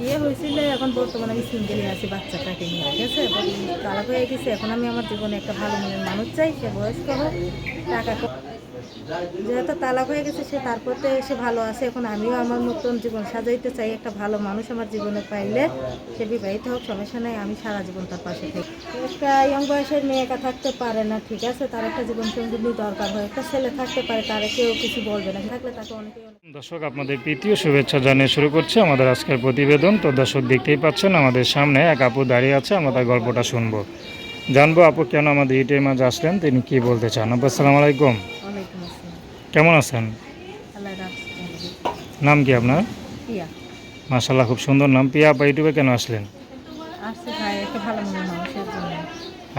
বিয়ে হয়েছিল, এখন বর্তমানে আমি সিঙ্গেলই আছি, বাচ্চাটাকে নিয়ে, ঠিক আছে? তারা হয়ে গেছে, এখন আমি আমার জীবনে একটা ভালো মনের মানুষ চাই, সে বয়স্ক হোক, টাকা যেহেতু তালাক হয়ে গেছে, সে তারপর তো এসে ভালো আছে। এখন আমিও আমার মতন জীবন সাজাইতে চাই, একটা ভালো মানুষ আমার জীবনে পাইলে সে বিবাহিত হোক, সমস্যা নেই, আমি সারা জীবন তার পাশে থাকি। একটা ইয়ং বয়সের মেয়ে একা থাকতে পারে না, ঠিক আছে, তার একটা জীবন সঙ্গী দরকার হয়। একটা ছেলে থাকতে পারে, তারে কেউ কিছু বলবে না। থাকলে তাকে অনেকে দর্শক, আপনাদের প্রীতীয় শুভেচ্ছা জানিয়ে শুরু করছে আমাদের আজকের প্রতিবেদন। তো দর্শক, দেখতেই পাচ্ছেন, আমাদের সামনে এক আপু দাঁড়িয়ে আছে, আমরা তার গল্পটা শুনব। জানব আপু কেন আমাদের ইটের মাঝে আসলেন, তিনি কি বলতে চান? আপু, আসসালামু আলাইকুম। কেমন আছেন? নাম কি আপনার? পিয়া। মাশাল্লাহ খুব সুন্দর নাম। পিয়া আপা ইউটিউবে কেন আসলেন?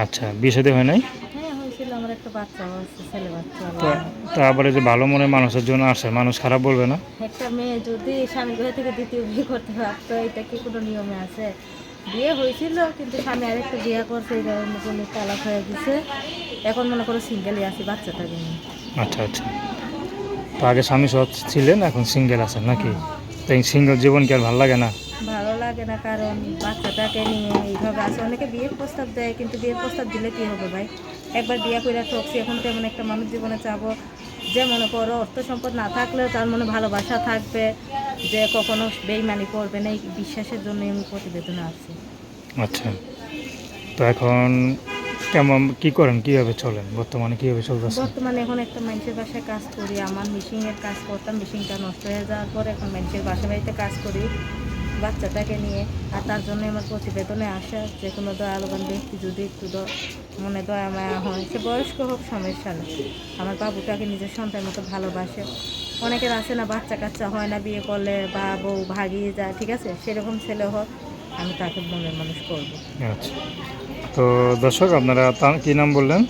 আচ্ছা বিষয়তে হয় নাই? হ্যাঁ তো আবার যে ভালো মনের মানুষের জন্য আসে মানুষ খারাপ বলবে না? একটা মেয়ে যদি স্বামী ঘরে থেকে দ্বিতীয় বিয়ে করতে পারতো এটা কি কোনো নিয়মে আছে? বিয়ে হয়েছিল কিন্তু স্বামী আরেকটা বিয়ে করছে তালাক হয়ে গেছে। এখন মনে করো সিঙ্গেলই আছি বাচ্চাটাকে নিয়ে। আচ্ছা আচ্ছা। তো আগে স্বামী সৎ ছিলেন এখন সিঙ্গেল আছেন নাকি? তো এই সিঙ্গেল জীবন কি আর ভালো লাগে না? ভালো লাগে না কারণ বাচ্চাটাকে নিয়ে এইভাবে আছে। অনেকে বিয়ের প্রস্তাব দেয় কিন্তু বিয়ের প্রস্তাব দিলে কি হবে ভাই? একবার বিয়ে করে ঠকছি এখন তেমন একটা মানুষ জীবনে চাবো? যে মনে করো অর্থ সম্পদ না থাকলেও তার মনে ভালোবাসা থাকবে যে কখনো বেইমানি করবে না। এই বিশ্বাসের জন্য আমি প্রতিবেদনে আছি আচ্ছা। তো এখন কেমন কি করেন কীভাবে চলেন? বর্তমানে কীভাবে চলতেছে? বর্তমানে এখন একটা মানুষের বাসায় কাজ করি আমার মেশিনের কাজ করতাম মেশিনটা নষ্ট হয়ে যাওয়ার পর এখন মানুষের বাসা বাড়িতে কাজ করি বাচ্চাটাকে নিয়ে। আর তার জন্য আমার প্রতিবেদনে আসা যে কোনো দয়ালবান ব্যক্তি যদি একটু মনে দয়া মায়া হয় সে বয়স্ক হোক সমস্যা নেই আমার বাবুটাকে নিজের সন্তান মতো ভালোবাসে। অনেকের আছে না বাচ্চা কাচ্চা হয় না বিয়ে করলে বা বউ ভাগিয়ে যায় ঠিক আছে? সেরকম ছেলে হোক আমি তাকে মনের মানুষ করব। আচ্ছা। তো দর্শক আপনারা তার কী নাম বললেন?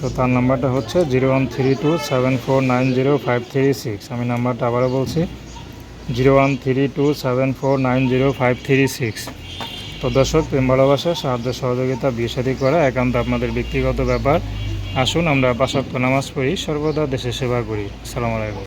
তো তার নাম্বারটা হচ্ছে zero one three two seven four nine zero five three six. আমি নাম্বারটা আবারও বলছি zero one three two seven four nine zero five three six. তো দর্শক প্রেম ভালোবাসা সাহায্য সহযোগিতা বিয়ে করা একান্ত আপনাদের ব্যক্তিগত ব্যাপার। আসুন আমরা পাশাত্য নামাজ পড়ি সর্বদা দেশের সেবা করি। আসসালামু আলাইকুম।